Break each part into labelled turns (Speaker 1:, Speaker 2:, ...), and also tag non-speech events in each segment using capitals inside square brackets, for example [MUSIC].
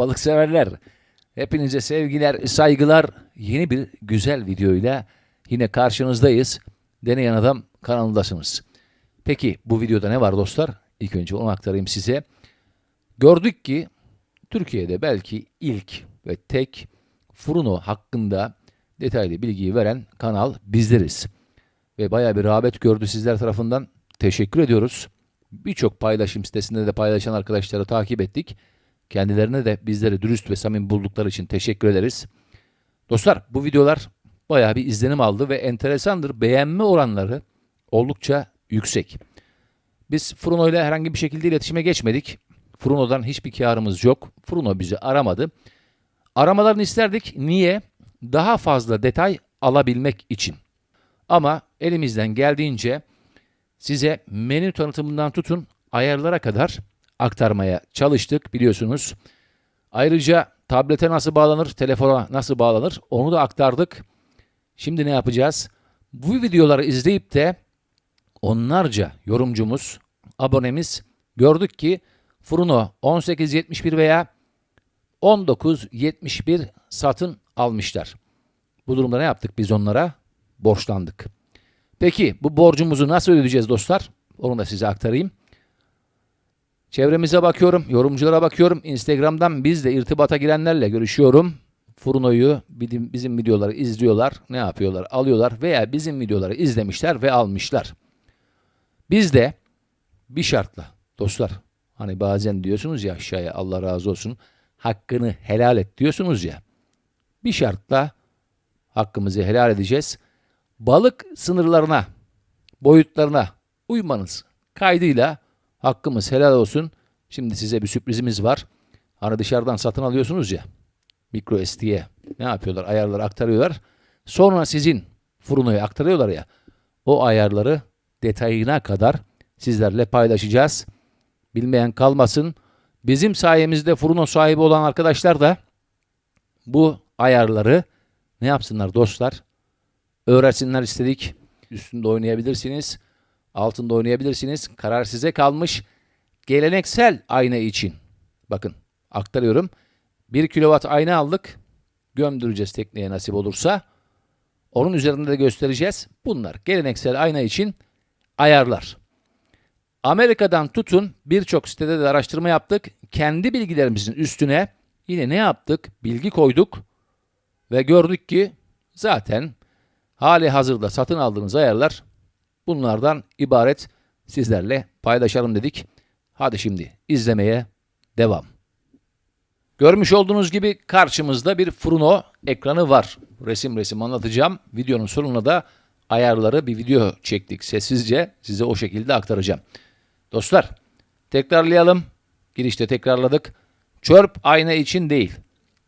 Speaker 1: balık severler. Hepinize sevgiler, saygılar. Yeni bir güzel videoyla yine karşınızdayız. Deneyen Adam kanalındasınız. Peki bu videoda ne var dostlar? İlk önce onu aktarayım size. Gördük ki Türkiye'de belki ilk ve tek Fruno hakkında detaylı bilgiyi veren kanal bizleriz. Ve bayağı bir rağbet gördü sizler tarafından. Teşekkür ediyoruz. Birçok paylaşım sitesinde de paylaşan arkadaşları takip ettik. Kendilerine de bizleri dürüst ve samimi buldukları için teşekkür ederiz. Dostlar bu videolar bayağı bir izlenim aldı ve enteresandır. Beğenme oranları oldukça yüksek. Biz Fruno ile herhangi bir şekilde iletişime geçmedik. Fruno'dan hiçbir karımız yok. Fruno bizi aramadı. Aramalarını isterdik. Niye? Daha fazla detay alabilmek için. Ama elimizden geldiğince size menü tanıtımından tutun ayarlara kadar aktarmaya çalıştık biliyorsunuz. Ayrıca tablete nasıl bağlanır, telefona nasıl bağlanır onu da aktardık. Şimdi ne yapacağız? Bu videoları izleyip de onlarca yorumcumuz, abonemiz gördük ki Fruno 1871 veya 1971 satın almışlar. Bu durumda ne yaptık biz onlara? Borçlandık. Peki bu borcumuzu nasıl ödeyeceğiz dostlar? Onu da size aktarayım. Çevremize bakıyorum, yorumculara bakıyorum. Instagram'dan bizle irtibata girenlerle görüşüyorum. Furno'yu bizim videoları izliyorlar. Ne yapıyorlar? Alıyorlar veya bizim videoları izlemişler ve almışlar. Biz de bir şartla dostlar hani bazen diyorsunuz ya aşağıya Allah razı olsun hakkını helal et diyorsunuz ya. Bir şartla hakkımızı helal edeceğiz. Balık sınırlarına, boyutlarına uymanız kaydıyla hakkımız helal olsun. Şimdi size bir sürprizimiz var. Hani dışarıdan satın alıyorsunuz ya. Micro SD'ye ne yapıyorlar? Ayarları aktarıyorlar. Sonra sizin furnoya aktarıyorlar ya. O ayarları detayına kadar sizlerle paylaşacağız. Bilmeyen kalmasın. Bizim sayemizde furno sahibi olan arkadaşlar da bu ayarları ne yapsınlar dostlar? Öğretsinler istedik. Üstünde oynayabilirsiniz. Altında oynayabilirsiniz. Karar size kalmış. Geleneksel ayna için. Bakın aktarıyorum. 1 kW ayna aldık. Gömdüreceğiz tekneye nasip olursa. Onun üzerinde de göstereceğiz. Bunlar geleneksel ayna için ayarlar. Amerika'dan tutun birçok sitede de araştırma yaptık. Kendi bilgilerimizin üstüne yine ne yaptık? Bilgi koyduk ve gördük ki zaten hali hazırda satın aldığınız ayarlar bunlardan ibaret sizlerle paylaşalım dedik. Hadi şimdi izlemeye devam. Görmüş olduğunuz gibi karşımızda bir Fruno ekranı var. Resim resim anlatacağım. Videonun sonuna da ayarları bir video çektik sessizce. Size o şekilde aktaracağım. Dostlar tekrarlayalım. Girişte tekrarladık. Çörp ayna için değil.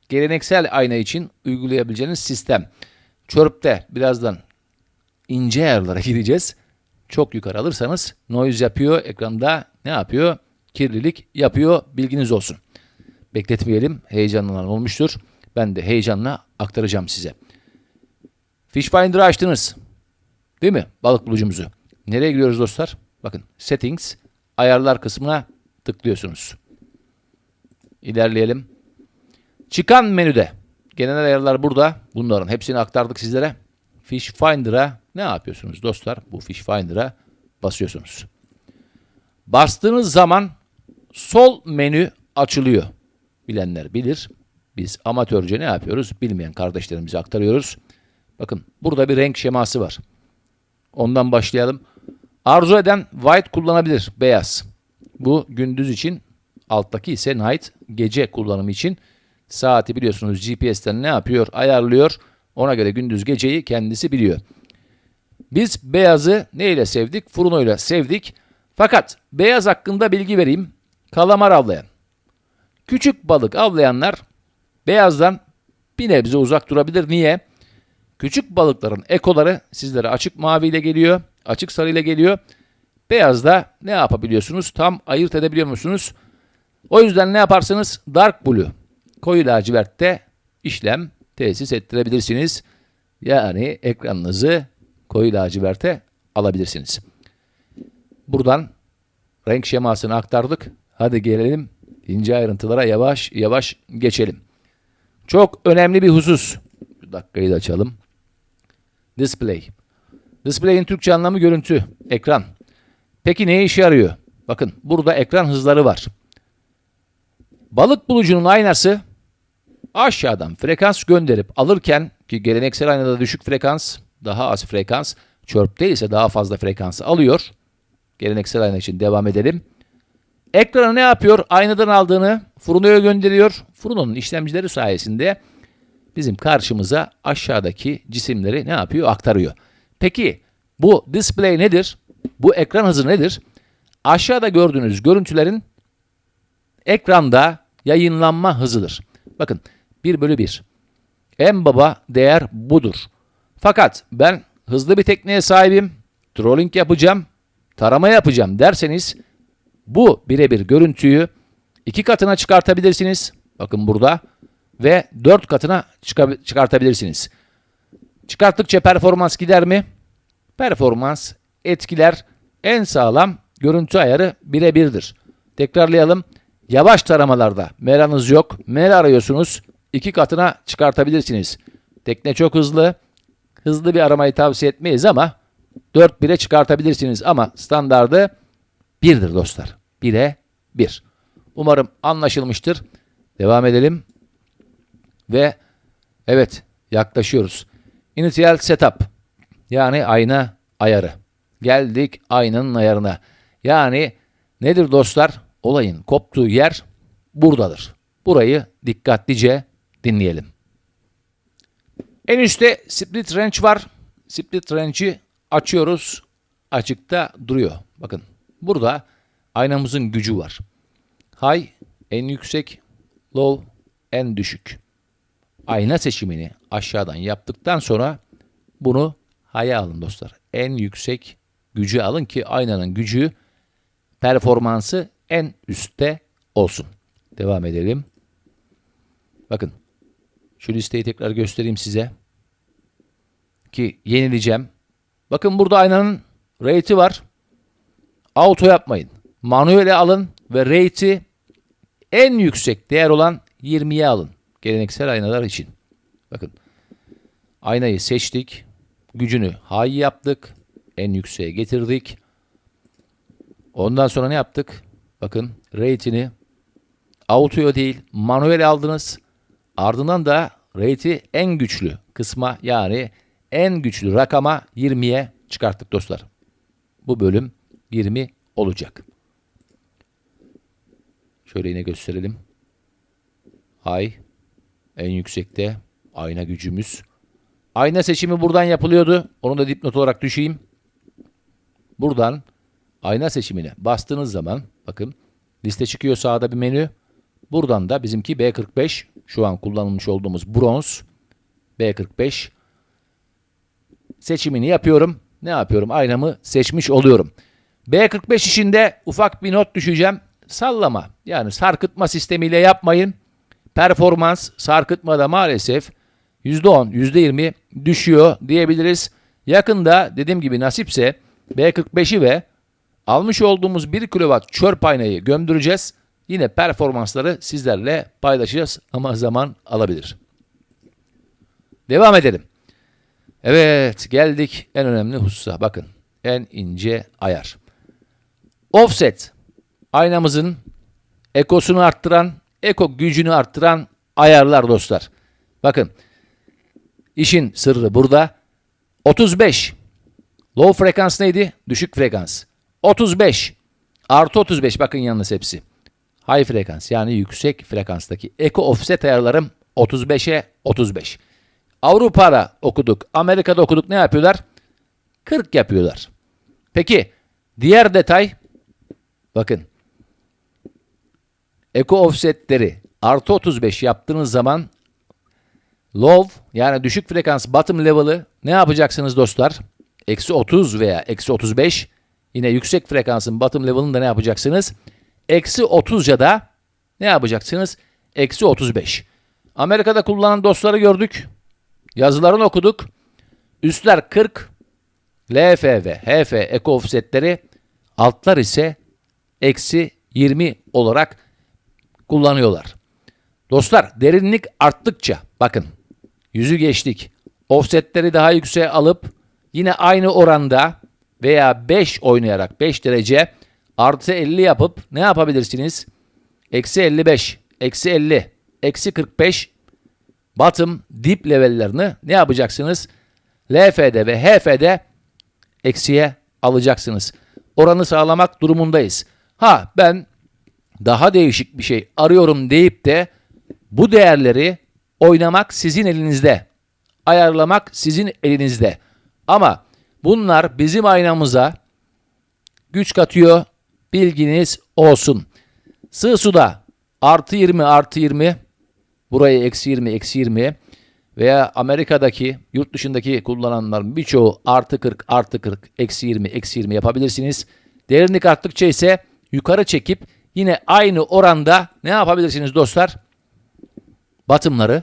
Speaker 1: Geleneksel ayna için uygulayabileceğiniz sistem. Çörpte birazdan ince ayarlara [LAUGHS] gireceğiz. Çok yukarı alırsanız noise yapıyor. Ekranda ne yapıyor? Kirlilik yapıyor. Bilginiz olsun. Bekletmeyelim. Heyecanlanan olmuştur. Ben de heyecanla aktaracağım size. Fishfinder'ı açtınız. Değil mi? Balık bulucumuzu. Nereye gidiyoruz dostlar? Bakın settings ayarlar kısmına tıklıyorsunuz. İlerleyelim. Çıkan menüde genel ayarlar burada. Bunların hepsini aktardık sizlere. Fish Finder'a ne yapıyorsunuz dostlar? Bu Fish Finder'a basıyorsunuz. Bastığınız zaman sol menü açılıyor. Bilenler bilir. Biz amatörce ne yapıyoruz? Bilmeyen kardeşlerimize aktarıyoruz. Bakın burada bir renk şeması var. Ondan başlayalım. Arzu eden white kullanabilir. Beyaz. Bu gündüz için. Alttaki ise night. Gece kullanımı için. Saati biliyorsunuz GPS'ten ne yapıyor? Ayarlıyor. Ona göre gündüz geceyi kendisi biliyor. Biz beyazı ne ile sevdik? Fruno ile sevdik. Fakat beyaz hakkında bilgi vereyim. Kalamar avlayan. Küçük balık avlayanlar beyazdan bir nebze uzak durabilir. Niye? Küçük balıkların ekoları sizlere açık mavi ile geliyor. Açık sarı ile geliyor. Beyazda ne yapabiliyorsunuz? Tam ayırt edebiliyor musunuz? O yüzden ne yaparsınız? Dark Blue. Koyu lacivertte işlem tesis ettirebilirsiniz. Yani ekranınızı koyu laciverte alabilirsiniz. Buradan renk şemasını aktardık. Hadi gelelim ince ayrıntılara yavaş yavaş geçelim. Çok önemli bir husus. Bir dakikayı da açalım. Display. Display'in Türkçe anlamı görüntü, ekran. Peki ne işe yarıyor? Bakın burada ekran hızları var. Balık bulucunun aynası aşağıdan frekans gönderip alırken ki geleneksel aynada düşük frekans, daha az frekans, çörpte ise daha fazla frekansı alıyor. Geleneksel ayna için devam edelim. Ekrana ne yapıyor? Aynadan aldığını Furuna'ya gönderiyor. Furuna'nın işlemcileri sayesinde bizim karşımıza aşağıdaki cisimleri ne yapıyor? Aktarıyor. Peki bu display nedir? Bu ekran hızı nedir? Aşağıda gördüğünüz görüntülerin ekranda yayınlanma hızıdır. Bakın 1 bölü 1. En baba değer budur. Fakat ben hızlı bir tekneye sahibim, trolling yapacağım, tarama yapacağım derseniz bu birebir görüntüyü iki katına çıkartabilirsiniz. Bakın burada ve dört katına çıka- çıkartabilirsiniz. Çıkarttıkça performans gider mi? Performans etkiler en sağlam görüntü ayarı birebirdir. Tekrarlayalım. Yavaş taramalarda meranız yok. Mer arıyorsunuz. İki katına çıkartabilirsiniz. Tekne çok hızlı. Hızlı bir aramayı tavsiye etmeyiz ama 4 bire çıkartabilirsiniz ama standardı 1'dir dostlar. 1'e 1. Umarım anlaşılmıştır. Devam edelim. Ve evet yaklaşıyoruz. Initial setup yani ayna ayarı. Geldik aynanın ayarına. Yani nedir dostlar? Olayın koptuğu yer buradadır. Burayı dikkatlice dinleyelim. En üstte split range var. Split range'i açıyoruz. Açıkta duruyor. Bakın burada aynamızın gücü var. High en yüksek, low en düşük. Ayna seçimini aşağıdan yaptıktan sonra bunu high'a alın dostlar. En yüksek gücü alın ki aynanın gücü performansı en üstte olsun. Devam edelim. Bakın şu listeyi tekrar göstereyim size. Ki yenileyeceğim. Bakın burada aynanın rate'i var. Auto yapmayın. Manuel'e alın ve rate'i en yüksek değer olan 20'ye alın. Geleneksel aynalar için. Bakın. Aynayı seçtik. Gücünü high yaptık. En yükseğe getirdik. Ondan sonra ne yaptık? Bakın rate'ini auto'ya değil manuel aldınız. Ardından da rate'i en güçlü kısma yani en güçlü rakama 20'ye çıkarttık dostlar. Bu bölüm 20 olacak. Şöyle yine gösterelim. High en yüksekte ayna gücümüz. Ayna seçimi buradan yapılıyordu. Onu da dipnot olarak düşeyim. Buradan ayna seçimine bastığınız zaman bakın liste çıkıyor sağda bir menü. Buradan da bizimki B45 şu an kullanılmış olduğumuz bronz B45 seçimini yapıyorum. Ne yapıyorum? Aynamı seçmiş oluyorum. B45 işinde ufak bir not düşeceğim. Sallama yani sarkıtma sistemiyle yapmayın. Performans sarkıtmada maalesef %10, %20 düşüyor diyebiliriz. Yakında dediğim gibi nasipse B45'i ve almış olduğumuz 1 kW çörp aynayı gömdüreceğiz. Yine performansları sizlerle paylaşacağız ama zaman alabilir. Devam edelim. Evet geldik en önemli hususa. Bakın en ince ayar. Offset aynamızın ekosunu arttıran, eko gücünü arttıran ayarlar dostlar. Bakın işin sırrı burada. 35 low frekans neydi? Düşük frekans. 35 artı 35 bakın yalnız hepsi. High frekans yani yüksek frekanstaki eko offset ayarlarım 35'e 35. Avrupa'da okuduk, Amerika'da okuduk ne yapıyorlar? 40 yapıyorlar. Peki diğer detay bakın eko offsetleri artı 35 yaptığınız zaman low yani düşük frekans bottom level'ı ne yapacaksınız dostlar? Eksi 30 veya eksi 35 yine yüksek frekansın bottom level'ını da ne yapacaksınız? Eksi 30 ya da ne yapacaksınız? Eksi 35. Amerika'da kullanılan dostları gördük. Yazılarını okuduk. Üstler 40, LF ve HF eko offsetleri, altlar ise eksi 20 olarak kullanıyorlar. Dostlar derinlik arttıkça bakın yüzü geçtik. Offsetleri daha yükseğe alıp yine aynı oranda veya 5 oynayarak 5 derece artı 50 yapıp ne yapabilirsiniz? Eksi 55, eksi 50, eksi 45 bottom dip levellerini ne yapacaksınız? LF'de ve HF'de eksiye alacaksınız. Oranı sağlamak durumundayız. Ha ben daha değişik bir şey arıyorum deyip de bu değerleri oynamak sizin elinizde. Ayarlamak sizin elinizde. Ama bunlar bizim aynamıza güç katıyor. Bilginiz olsun. Sığ suda artı 20 artı 20 burayı eksi 20 eksi 20 veya Amerika'daki yurt dışındaki kullananların birçoğu artı 40 artı 40 eksi 20 eksi 20 yapabilirsiniz. Derinlik arttıkça ise yukarı çekip yine aynı oranda ne yapabilirsiniz dostlar? Batımları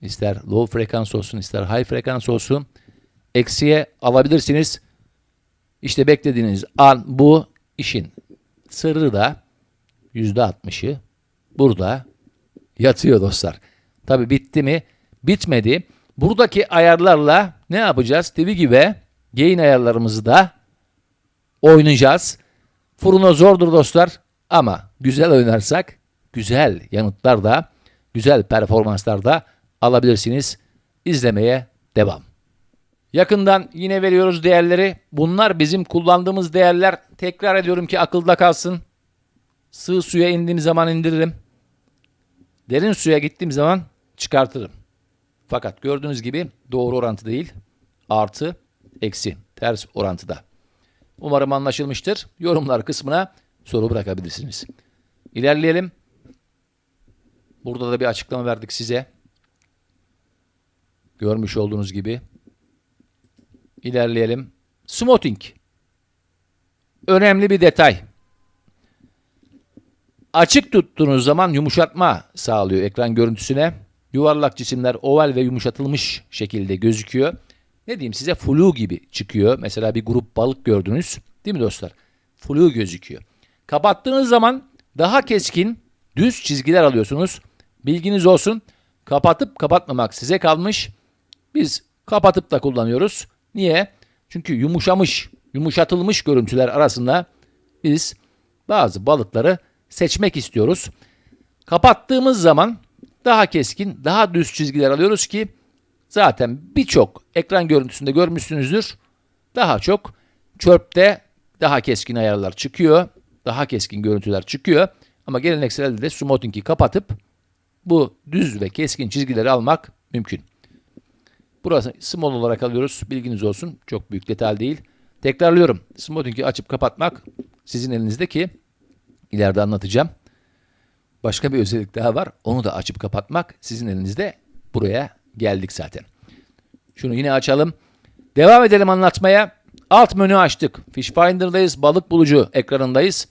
Speaker 1: ister low frekans olsun ister high frekans olsun eksiye alabilirsiniz. İşte beklediğiniz an bu işin sırrı da %60'ı burada yatıyor dostlar. Tabi bitti mi? Bitmedi. Buradaki ayarlarla ne yapacağız? TV gibi gain ayarlarımızı da oynayacağız. Fırına zordur dostlar ama güzel oynarsak güzel yanıtlar da güzel performanslar da alabilirsiniz. İzlemeye devam. Yakından yine veriyoruz değerleri. Bunlar bizim kullandığımız değerler. Tekrar ediyorum ki akılda kalsın. Sığ suya indiğim zaman indiririm. Derin suya gittiğim zaman çıkartırım. Fakat gördüğünüz gibi doğru orantı değil. Artı, eksi, ters orantıda. Umarım anlaşılmıştır. Yorumlar kısmına soru bırakabilirsiniz. İlerleyelim. Burada da bir açıklama verdik size. Görmüş olduğunuz gibi. İlerleyelim. Smoothing. Önemli bir detay. Açık tuttuğunuz zaman yumuşatma sağlıyor ekran görüntüsüne. Yuvarlak cisimler oval ve yumuşatılmış şekilde gözüküyor. Ne diyeyim size flu gibi çıkıyor. Mesela bir grup balık gördünüz. Değil mi dostlar? Flu gözüküyor. Kapattığınız zaman daha keskin düz çizgiler alıyorsunuz. Bilginiz olsun. Kapatıp kapatmamak size kalmış. Biz kapatıp da kullanıyoruz. Niye? Çünkü yumuşamış, yumuşatılmış görüntüler arasında biz bazı balıkları seçmek istiyoruz. Kapattığımız zaman daha keskin, daha düz çizgiler alıyoruz ki zaten birçok ekran görüntüsünde görmüşsünüzdür. Daha çok çörpte daha keskin ayarlar çıkıyor. Daha keskin görüntüler çıkıyor. Ama gelenekselde de smoothing'i kapatıp bu düz ve keskin çizgileri almak mümkün. Burası small olarak alıyoruz. Bilginiz olsun. Çok büyük detay değil. Tekrarlıyorum. Smoothing'i açıp kapatmak sizin elinizde ki ileride anlatacağım. Başka bir özellik daha var. Onu da açıp kapatmak sizin elinizde. Buraya geldik zaten. Şunu yine açalım. Devam edelim anlatmaya. Alt menü açtık. Fish Finder'dayız. Balık bulucu ekranındayız.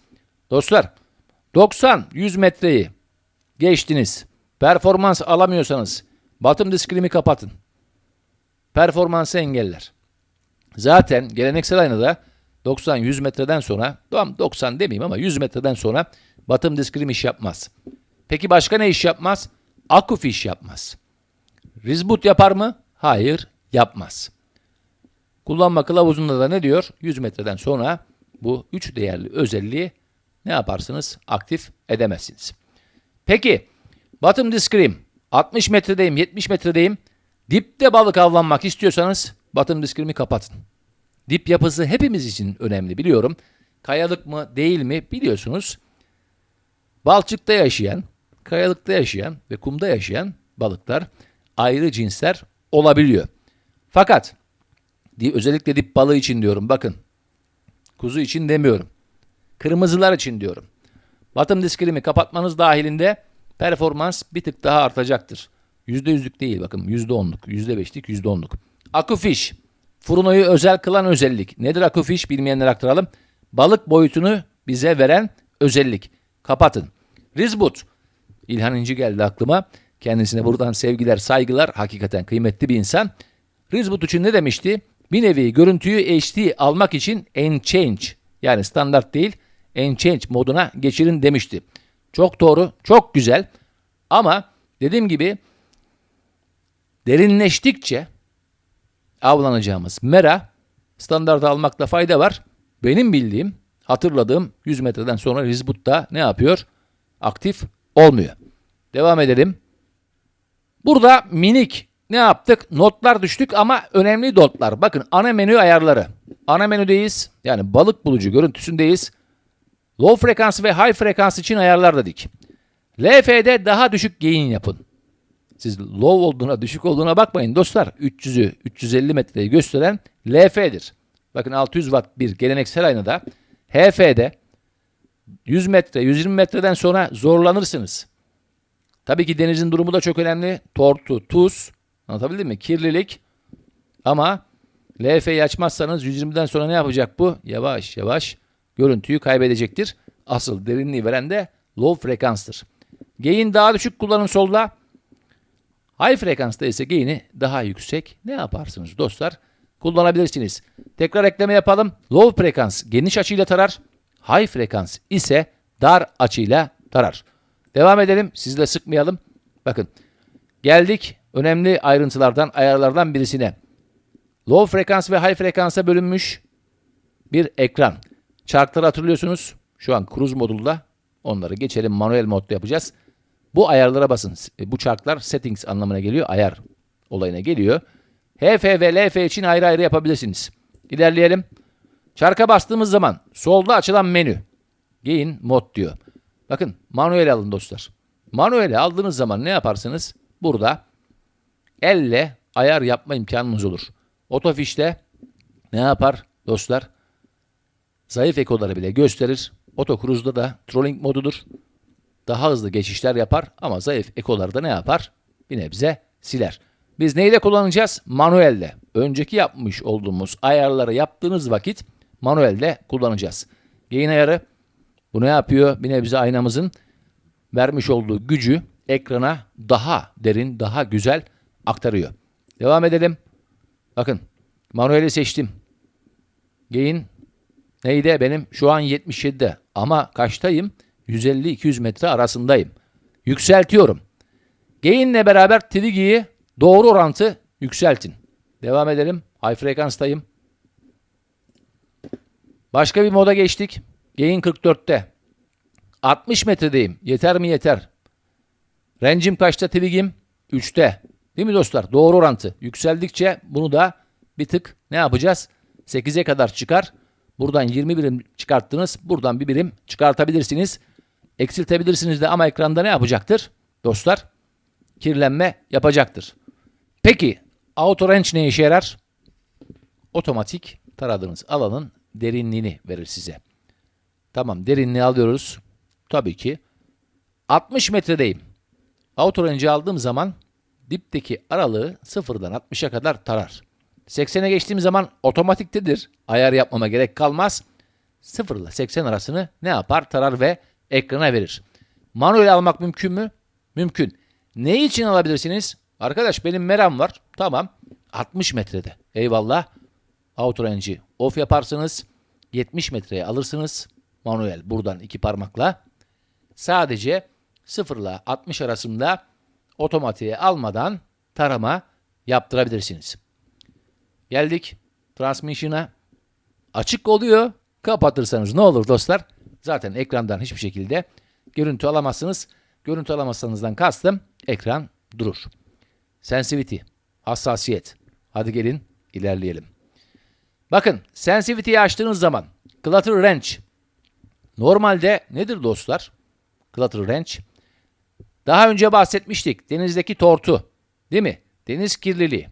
Speaker 1: Dostlar 90-100 metreyi geçtiniz. Performans alamıyorsanız bottom discrim'i kapatın. Performansı engeller. Zaten geleneksel aynada 90-100 metreden sonra, tamam 90 demeyeyim ama 100 metreden sonra bottom discrim iş yapmaz. Peki başka ne iş yapmaz? Akufish yapmaz. Rizboot yapar mı? Hayır, yapmaz. Kullanma kılavuzunda da ne diyor? 100 metreden sonra bu 3 değerli özelliği ne yaparsınız? Aktif edemezsiniz. Peki, bottom discrim 60 metredeyim, 70 metredeyim. Dipte balık avlanmak istiyorsanız bottom discrim'i kapatın. Dip yapısı hepimiz için önemli biliyorum. Kayalık mı değil mi biliyorsunuz. Balçıkta yaşayan, kayalıkta yaşayan ve kumda yaşayan balıklar ayrı cinsler olabiliyor. Fakat özellikle dip balığı için diyorum bakın. Kuzu için demiyorum. Kırmızılar için diyorum. Bottom discrim'i kapatmanız dahilinde performans bir tık daha artacaktır. %100'lük değil bakın %10'luk, %5'lik, %10'luk. Akufish. Furno'yu özel kılan özellik. Nedir akufish bilmeyenler aktaralım. Balık boyutunu bize veren özellik. Kapatın. Rizbut. İlhan İnci geldi aklıma. Kendisine buradan sevgiler, saygılar. Hakikaten kıymetli bir insan. Rizbut için ne demişti? Bir nevi görüntüyü HD almak için Enchange yani standart değil Enchange moduna geçirin demişti. Çok doğru, çok güzel. Ama dediğim gibi derinleştikçe avlanacağımız mera standartı almakta fayda var. Benim bildiğim, hatırladığım 100 metreden sonra Rizbut'ta ne yapıyor? Aktif olmuyor. Devam edelim. Burada minik ne yaptık? Notlar düştük ama önemli notlar. Bakın ana menü ayarları. Ana menüdeyiz. Yani balık bulucu görüntüsündeyiz. Low frekans ve high frekans için ayarlar dedik. LF'de daha düşük gain yapın. Siz low olduğuna, düşük olduğuna bakmayın dostlar. 300'ü, 350 metreyi gösteren LF'dir. Bakın 600 watt bir geleneksel aynada HF'de 100 metre, 120 metreden sonra zorlanırsınız. Tabii ki denizin durumu da çok önemli. Tortu, tuz, anlatabildim mi? Kirlilik. Ama LF'yi açmazsanız 120'den sonra ne yapacak bu? Yavaş yavaş görüntüyü kaybedecektir. Asıl derinliği veren de low frekanstır. Gain daha düşük kullanın solda. High frekansta ise gain'i daha yüksek. Ne yaparsınız dostlar? Kullanabilirsiniz. Tekrar ekleme yapalım. Low frekans geniş açıyla tarar. High frekans ise dar açıyla tarar. Devam edelim. Sizle sıkmayalım. Bakın. Geldik önemli ayrıntılardan, ayarlardan birisine. Low frekans ve high frekansa bölünmüş bir ekran. Çarkları hatırlıyorsunuz. Şu an cruise modunda. Onları geçelim. Manuel modda yapacağız. Bu ayarlara basın. Bu çarklar settings anlamına geliyor. Ayar olayına geliyor. HF ve LF için ayrı ayrı yapabilirsiniz. İlerleyelim. Çarka bastığımız zaman solda açılan menü. Gain mod diyor. Bakın manuel alın dostlar. Manueli aldığınız zaman ne yaparsınız? Burada elle ayar yapma imkanınız olur. Otofişte ne yapar dostlar? Zayıf ekoları bile gösterir. Otocruise'da da trolling modudur. Daha hızlı geçişler yapar ama zayıf ekoları da ne yapar? Bir nebze siler. Biz neyle kullanacağız? Manuelde. Önceki yapmış olduğumuz ayarları yaptığınız vakit manuelde kullanacağız. Gain ayarı bu ne yapıyor? Bir nebze aynamızın vermiş olduğu gücü ekrana daha derin, daha güzel aktarıyor. Devam edelim. Bakın manueli seçtim. Gain neydi benim? Şu an 77'de ama kaçtayım? 150-200 metre arasındayım. Yükseltiyorum. Gain'le beraber Trigi'yi doğru orantı yükseltin. Devam edelim. High frekanstayım. Başka bir moda geçtik. Gain 44'te. 60 metredeyim. Yeter mi yeter. Range'im kaçta Twig'im? 3'te. Değil mi dostlar? Doğru orantı. Yükseldikçe bunu da bir tık ne yapacağız? 8'e kadar çıkar. Buradan 20 birim çıkarttınız. Buradan bir birim çıkartabilirsiniz. Eksiltebilirsiniz de ama ekranda ne yapacaktır? Dostlar kirlenme yapacaktır. Peki Auto Range ne işe yarar? Otomatik taradığınız alanın derinliğini verir size. Tamam derinliği alıyoruz. Tabii ki 60 metredeyim. Auto Range'i aldığım zaman dipteki aralığı sıfırdan 60'a kadar tarar. 80'e geçtiğim zaman otomatiktedir. Ayar yapmama gerek kalmaz. 0 ile 80 arasını ne yapar? Tarar ve ekrana verir. Manuel almak mümkün mü? Mümkün. Ne için alabilirsiniz? Arkadaş benim meram var. Tamam. 60 metrede. Eyvallah. Auto range'i off yaparsınız. 70 metreye alırsınız. Manuel buradan iki parmakla. Sadece 0 ile 60 arasında otomatiğe almadan tarama yaptırabilirsiniz. Geldik transmission'a. Açık oluyor. Kapatırsanız ne olur dostlar? Zaten ekrandan hiçbir şekilde görüntü alamazsınız. Görüntü alamazsanızdan kastım ekran durur. Sensitivity, hassasiyet. Hadi gelin ilerleyelim. Bakın sensitivity'yi açtığınız zaman clutter range normalde nedir dostlar? Clutter range daha önce bahsetmiştik. Denizdeki tortu. Değil mi? Deniz kirliliği.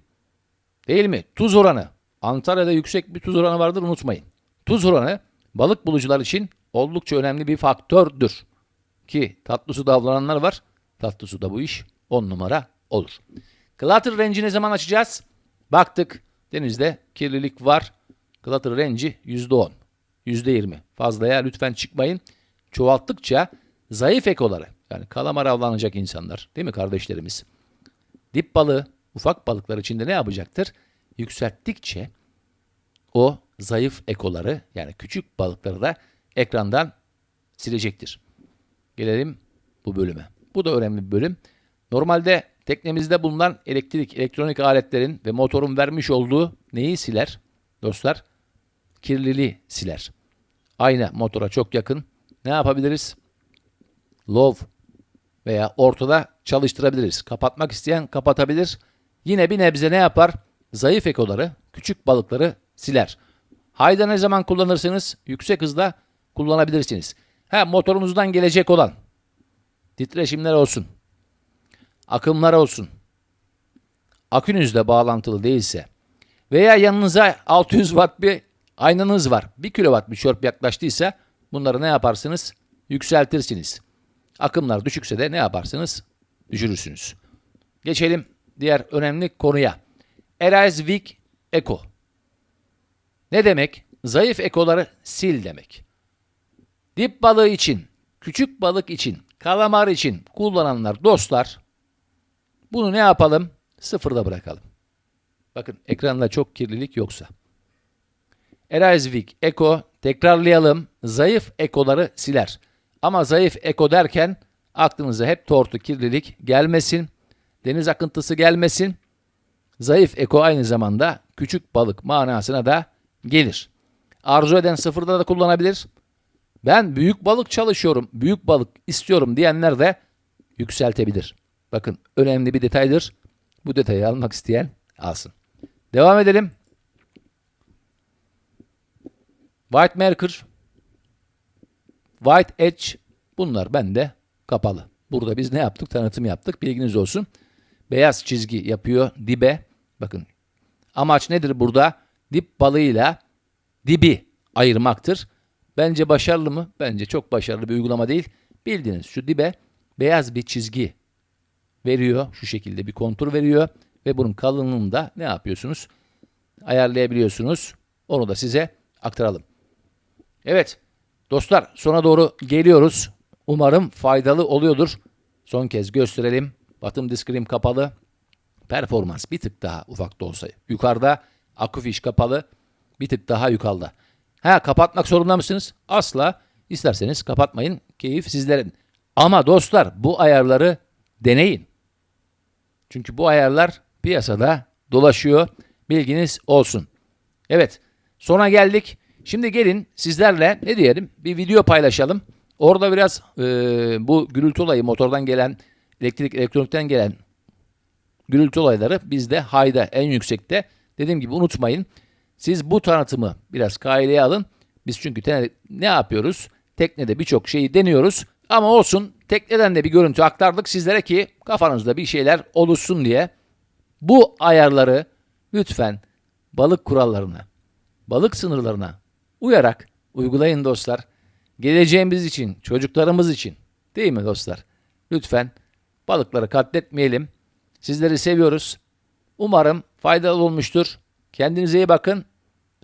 Speaker 1: Değil mi? Tuz oranı. Antalya'da yüksek bir tuz oranı vardır unutmayın. Tuz oranı balık bulucular için oldukça önemli bir faktördür. Ki tatlı suda avlananlar var. Tatlı suda bu iş 10 numara olur. Clutter range'i ne zaman açacağız? Baktık denizde kirlilik var. Clutter range'i %10, %20. Fazlaya lütfen çıkmayın. Çoğalttıkça zayıf ekoları yani kalamar avlanacak insanlar değil mi kardeşlerimiz? Dip balığı, ufak balıklar içinde ne yapacaktır? Yükselttikçe o zayıf ekoları yani küçük balıkları da ekrandan silecektir. Gelelim bu bölüme. Bu da önemli bir bölüm. Normalde teknemizde bulunan elektrik, elektronik aletlerin ve motorun vermiş olduğu neyi siler? Dostlar, kirliliği siler. Ayna motora çok yakın. Ne yapabiliriz? Low veya ortada çalıştırabiliriz. Kapatmak isteyen kapatabilir. Yine bir nebze ne yapar? Zayıf ekoları, küçük balıkları siler. Hayda ne zaman kullanırsınız? Yüksek hızda kullanabilirsiniz. Ha motorunuzdan gelecek olan titreşimler olsun. Akımlar olsun. Akünüzle bağlantılı değilse veya yanınıza 600 watt bir aynanız var. 1 kilowatt bir çörp yaklaştıysa bunları ne yaparsınız? Yükseltirsiniz. Akımlar düşükse de ne yaparsınız? Düşürürsünüz. Geçelim diğer önemli konuya. Arise Eco. Ne demek? Zayıf ekoları sil demek. Dip balığı için, küçük balık için, kalamar için kullananlar dostlar bunu ne yapalım? Sıfırda bırakalım. Bakın ekranda çok kirlilik yoksa. Erazvik Eko tekrarlayalım. Zayıf ekoları siler. Ama zayıf eko derken aklınıza hep tortu kirlilik gelmesin. Deniz akıntısı gelmesin. Zayıf eko aynı zamanda küçük balık manasına da gelir. Arzu eden sıfırda da kullanabilir. Ben büyük balık çalışıyorum, büyük balık istiyorum diyenler de yükseltebilir. Bakın önemli bir detaydır. Bu detayı almak isteyen alsın. Devam edelim. White Marker, White Edge bunlar bende kapalı. Burada biz ne yaptık? Tanıtım yaptık. Bilginiz olsun. Beyaz çizgi yapıyor dibe. Bakın amaç nedir burada? Dip balığıyla dibi ayırmaktır. Bence başarılı mı? Bence çok başarılı bir uygulama değil. Bildiğiniz şu dibe beyaz bir çizgi veriyor. Şu şekilde bir kontur veriyor. Ve bunun kalınlığını da ne yapıyorsunuz? Ayarlayabiliyorsunuz. Onu da size aktaralım. Evet dostlar sona doğru geliyoruz. Umarım faydalı oluyordur. Son kez gösterelim. Batım diskrim kapalı. Performans bir tık daha ufak da olsa. Yukarıda akü fiş kapalı. Bir tık daha yukarıda. Ha kapatmak zorunda mısınız? Asla. İsterseniz kapatmayın. Keyif sizlerin. Ama dostlar bu ayarları deneyin. Çünkü bu ayarlar piyasada dolaşıyor. Bilginiz olsun. Evet sona geldik. Şimdi gelin sizlerle ne diyelim bir video paylaşalım. Orada biraz e, bu gürültü olayı motordan gelen elektrik elektronikten gelen gürültü olayları bizde hayda en yüksekte. Dediğim gibi unutmayın. Siz bu tanıtımı biraz kaideye alın. Biz çünkü ne yapıyoruz? Teknede birçok şeyi deniyoruz. Ama olsun tekneden de bir görüntü aktardık sizlere ki kafanızda bir şeyler oluşsun diye. Bu ayarları lütfen balık kurallarına, balık sınırlarına uyarak uygulayın dostlar. Geleceğimiz için, çocuklarımız için değil mi dostlar? Lütfen balıkları katletmeyelim. Sizleri seviyoruz. Umarım faydalı olmuştur. Kendinize iyi bakın.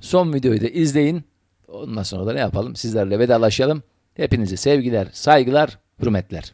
Speaker 1: Son videoyu da izleyin. Ondan sonra da ne yapalım? Sizlerle vedalaşalım. Hepinize sevgiler, saygılar, hürmetler.